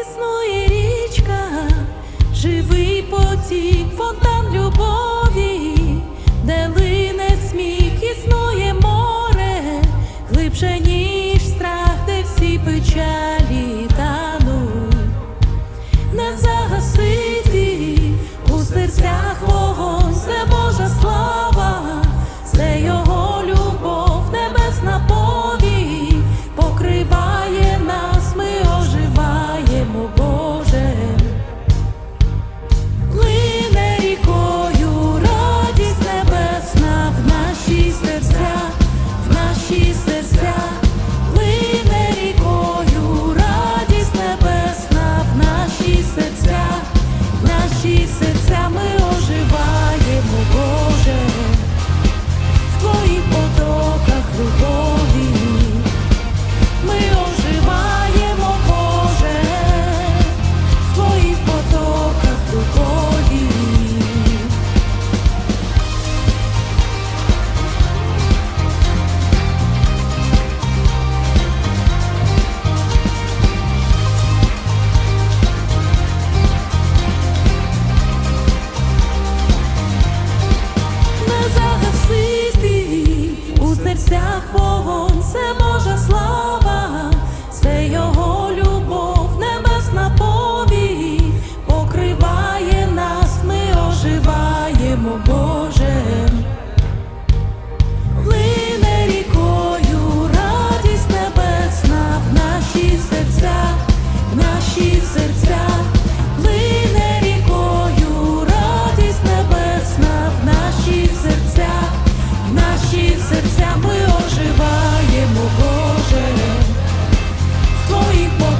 існує річка, живий потік, фонтан любові, де лине сміх, існує море, глибше, ніж страх, де всі печаль. наші серця ми оживаємо, Боже, в твоїх.